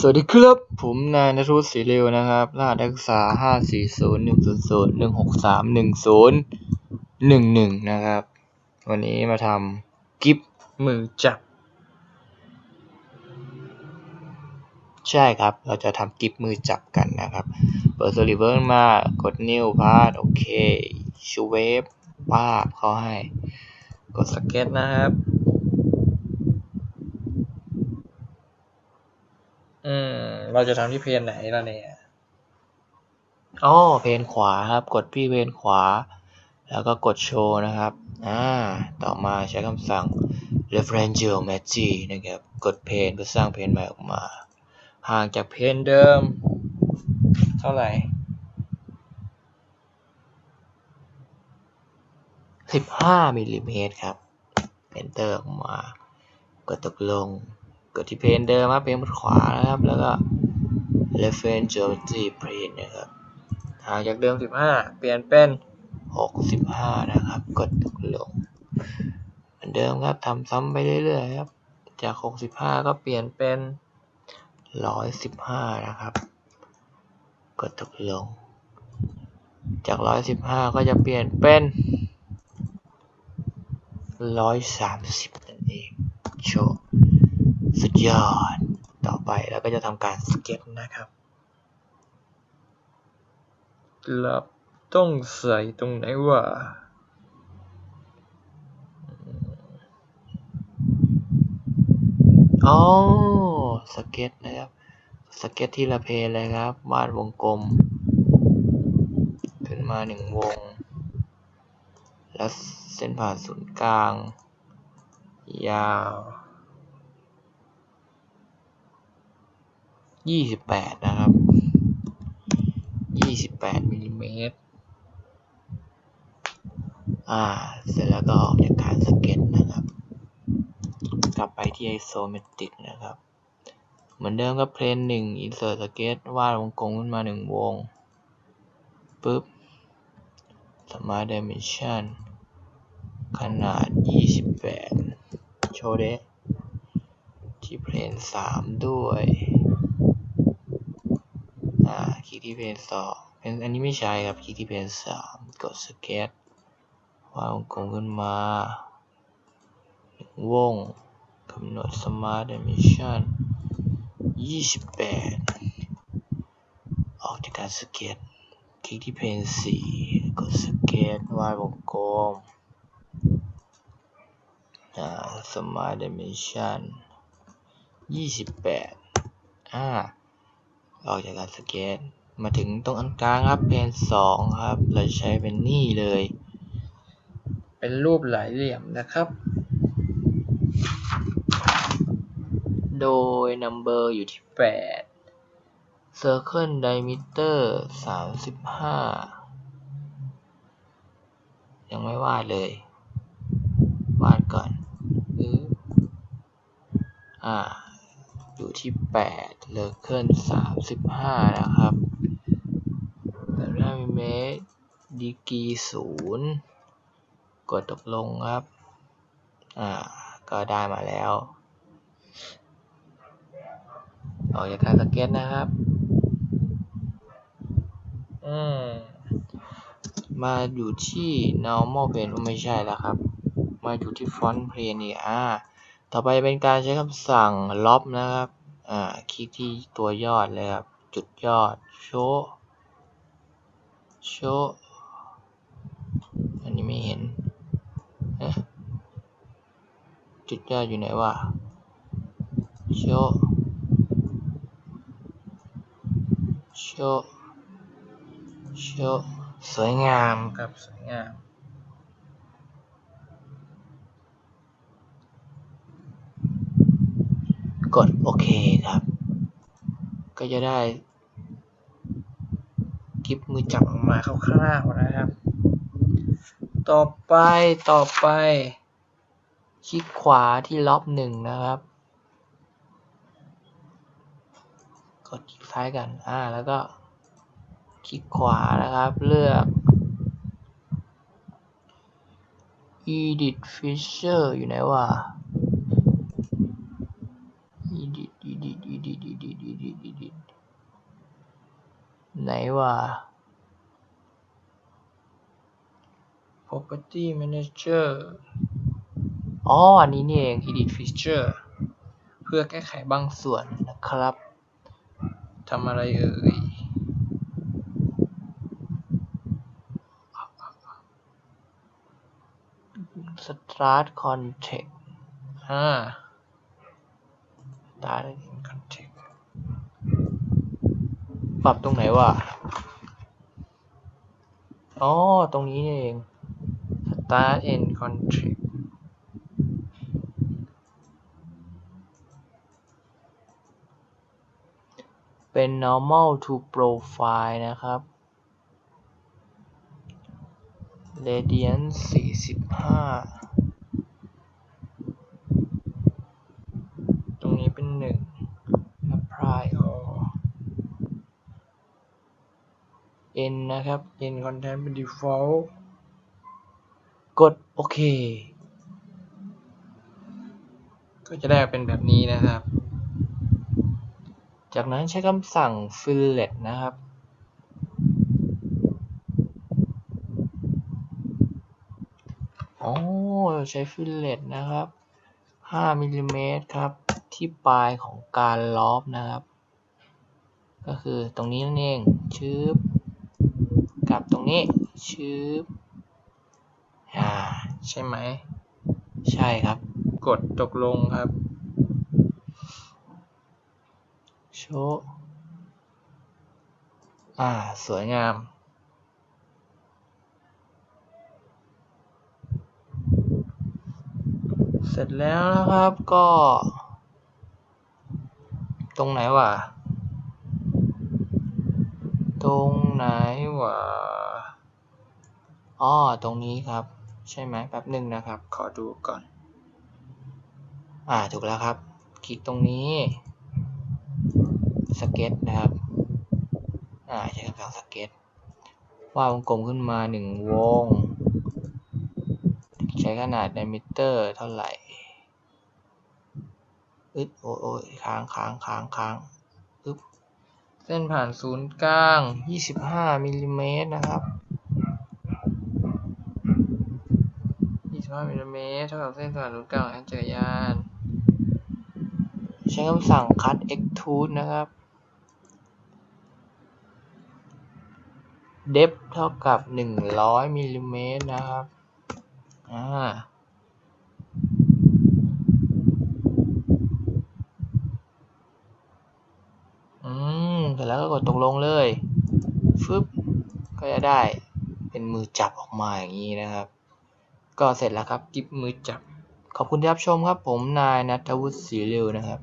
สวัสดีครับ ผมนายนรุศรีเร็วนะครับ รหัสนักศึกษาห้าสี่ศูนย์หนึ่งศูนย์ศูนย์หนึ่งหกสามหนึ่งศูนย์หนึ่งหนึ่งนะครับ วันนี้มาทำกิฟมือจับ ใช่ครับ เราจะทำกิฟมือจับกันนะครับ เปิดโซลิเวอร์มากดนิ้วพาดโอเค ชูเวฟป้าบเขาให้ กดสเก็ตนะครับ อืม เราจะทำที่เพนไหนล่ะเนี่ย อ๋อเพนขวาครับ กดพี่เพนขวา แล้วก็กดโชว์นะครับ อ่า ต่อมาใช้คำสั่ง reference geometry นะครับ กดเพนเพื่อสร้างเพนใหม่ออกมา ห่างจากเพนเดิม เท่าไหร่15มิลลิเมตรครับ enter ออกมา กดตกลง กดที่เพนเดิมครับเพนบนขวานะครับ แล้วก็ reference geometry plane นะครับหางจากเดิม 15 เปลี่ยนเป็น 65 นะครับ กดตกลงเหมือนเดิมครับทำซ้ำไปเรื่อยๆครับ จาก 65 ก็เปลี่ยนเป็น 115 นะครับ กดตกลง จาก 115 ก็จะเปลี่ยนเป็น 130 นั่นเองโชว์ สุดยอด ต่อไปเราก็จะทำการสเก็ตนะครับเราต้องใส่ตรงไหนวะอ๋อสเก็ตนะครับ สเก็ตที่ละเพนเลยครับ วาดวงกลม ขึ้นมาหนึ่งวง แล้วเส้นผ่านศูนย์กลาง ยาว ยี่สิบแปดนะครับยี่สิบแปดมิลลิเมตรอ่า เสร็จแล้วก็ออกจากการสเก็ตนะครับ กลับไปที่ไอโซเมตริกนะครับ เหมือนเดิมก็เพลนหนึ่งอินเสิร์ตสเก็ตวาดวงกลมขึ้นมาหนึ่งวงปึ๊บสมาร์ทดิเมนชันขนาด 28 โชว์เดที่เพลน 3 ด้วย อ่าคลิกที่เพลน2เป็นอันนี้ไม่ใช่ครับคลิกที่เพลน3กดสเก็ตวาดวงกลมขึ้นมาวงกำหนด Smart Dimension 28ออกจากการสเก็ตคลิกที่เพนสีกดสเก็ตวาดวงกลมอ่า Smart Dimension 28อ่า ออกจากการสเก็ตมาถึงตรงอันกลางครับเพนสองครับ เราใช้เป็นนี่เลย เป็นรูปหลายเหลี่ยมนะครับ โดย number อยู่ที่ 8 circle diameter 35 ยังไม่วาดเลย วาดก่อนอืออ่า อยู่ที่8 circle 35นะครับ35มิลลิเมตรดีกีศูนย์กดตกลงครับ อ่า ก็ได้มาแล้ว ออกจากการสเก็ตนะครับ อืม มาอยู่ที่ normal plane ไม่ใช่แล้วครับ มาอยู่ที่ front plane นี่อ่า ต่อไปเป็นการใช้คำสั่ง lop นะครับ อ่า คลิกที่ตัวยอดเลยครับ จุดยอด show show อันนี้ไม่เห็นเอ๊ะจุดยอดอยู่ไหนวะ show show show สวยงามครับ สวยงาม กดโอเคครับ ก็จะได้คลิปมือจับออกมาคร่าวๆนะครับ ต่อไปต่อไป คลิกขวาที่ล็อบหนึ่งนะครับ กดคลิกซ้ายกันอ่าแล้วก็คลิกขวานะครับเลือก edit feature อยู่ไหนวะ edit edit edit edit edit edit edit ไหนวะ property manager อ๋อ อันนี้นี่เอง edit feature เพื่อแก้ไขบางส่วนนะครับ ทำอะไรเอ่ย start context อ่า start in context ปรับตรงไหนวะ อ๋อ ตรงนี้เอง start in context เป็น normal to profile นะครับ radiance 45 ตรงนี้เป็น 1 apply all n นะครับ n content เป็น default กดโอเค ก็จะได้เป็นแบบนี้นะครับ จากนั้นใช้คำสั่ง fillet นะครับอ๋อใช้ fillet นะครับ 5มิลลิเมตรครับ ที่ปลายของการล็อบนะครับ ก็คือตรงนี้นั่นเองชืบ กับตรงนี้ชืบอ่าใช่ไหม ใช่ครับ กดตกลงครับ โชว์อ่า สวยงามเสร็จแล้วนะครับก็ ตรงไหนวะ ตรงไหนวะอ๋อตรงนี้ครับ ใช่ไหมแป๊บหนึ่งนะครับ ขอดูก่อน อ่าถูกแล้วครับ คลิกตรงนี้ สเก็ตนะครับ อ่าใช้คำสั่งสเก็ตวาดวงกลมขึ้นมาหนึ่งวง ใช้ขนาด diameter เท่าไหร่อึดโอ้ยโอ้ยค้างค้างค้างค้างอึ๊บ เส้นผ่านศูนย์กลาง 25มิลลิเมตรนะครับ 25มิลลิเมตรเท่ากับเส้นผ่านศูนย์กลางของจักรยาน ใช้คำสั่ง cut extrude นะครับ depth เท่ากับ 100มิลลิเมตรนะครับ อ่า อืม เสร็จแล้วก็ก ดตกลงเลยฟึบก็จะได้เป็นมือจับออกมาอย่างนี้นะครับ ก็เสร็จแล้วครับกิฟมือจับ ขอบคุณที่รับชมครับ ผมนายนัทวุฒิศรีเร็วนะครับ